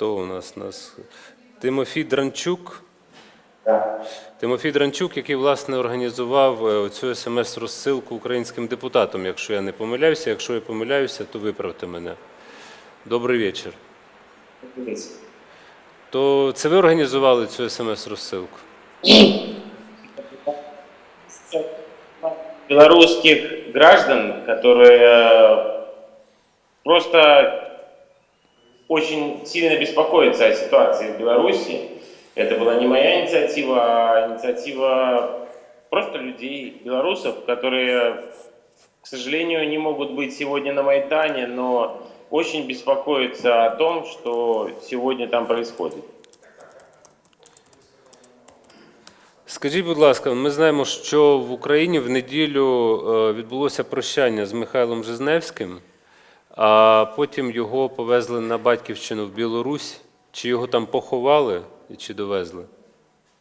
Хто у нас? нас? Тимофій Дранчук. Тимофій Дранчук, який власне організував е, цю смс-розсилку українським депутатам, якщо я не помиляюся. Якщо я помиляюся, то виправте мене. Добрий вечір. То це ви організували цю смс-розсилку? Белорусских граждан, которые э, просто очень сильно беспокоятся о ситуации в Беларуси. Это была не моя инициатива, а инициатива просто людей, белорусов, которые, к сожалению, не могут быть сегодня на Майдане, но очень беспокоятся о том, что сегодня там происходит. Скажіть, будь ласка, ми знаємо, що в Україні в неділю е, відбулося прощання з Михайлом Жизневським, а потім його повезли на батьківщину в Білорусь. Чи його там поховали і чи довезли?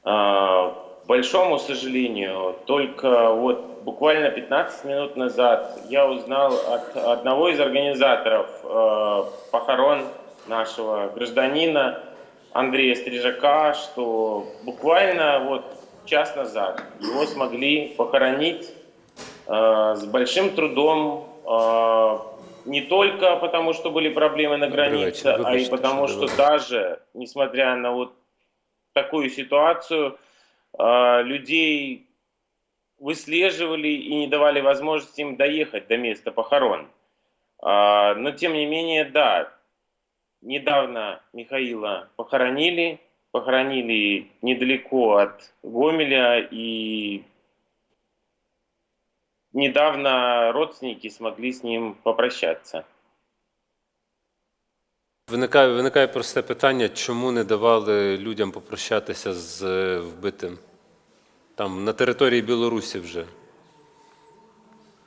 А, К большому сожалению, только вот буквально 15 минут назад я узнал от одного из организаторов э, похорон нашего гражданина Андрея Стрижака, что буквально вот час назад его смогли похоронить э, с большим трудом, э, не только потому, что были проблемы на границе, вечер. а и потому, что добавил. даже несмотря на вот такую ситуацию, э, людей выслеживали и не давали возможности им доехать до места похорон. А, Но тем не менее, да, недавно Михаила похоронили, похоронили недалеко от Гомеля, и недавно родственники смогли с ним попрощаться. Виникає, виникає просте питання, чому не давали людям попрощатися з е, вбитим там на території Білорусі вже.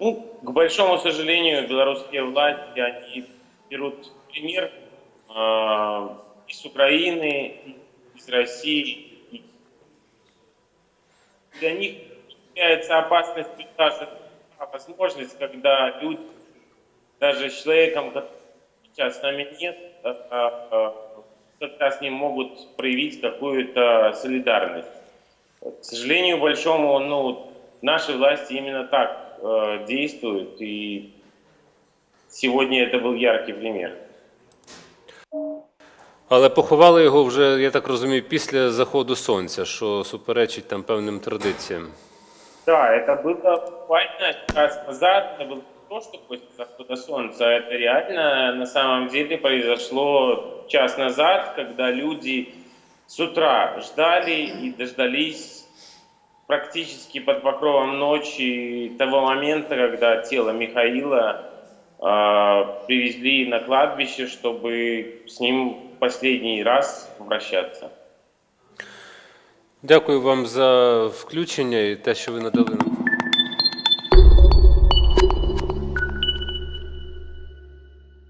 Ну, к большому сожалению, белорусские власти, они берут пример э, из Украины, из России. Для них является опасностью даже та возможность, когда люди, даже с человеком, который сейчас с нами нет, э, э, когда с ним могут проявить какую-то солидарность. К сожалению большому, ну, наши власти именно так э, действуют, и сегодня это был яркий пример. Але поховали його вже, я так розумію, після заходу сонця, що суперечить там певним традиціям. Да, это было буквально час назад, это было то, что после захода солнца, это реально на самом деле произошло час назад, когда люди с утра ждали и дождались практически под покровом ночи того момента, когда тело Михаила э, привезли на кладбище, чтобы с ним последний раз попрощаться. Дякую вам за включення і те, що ви надали нам.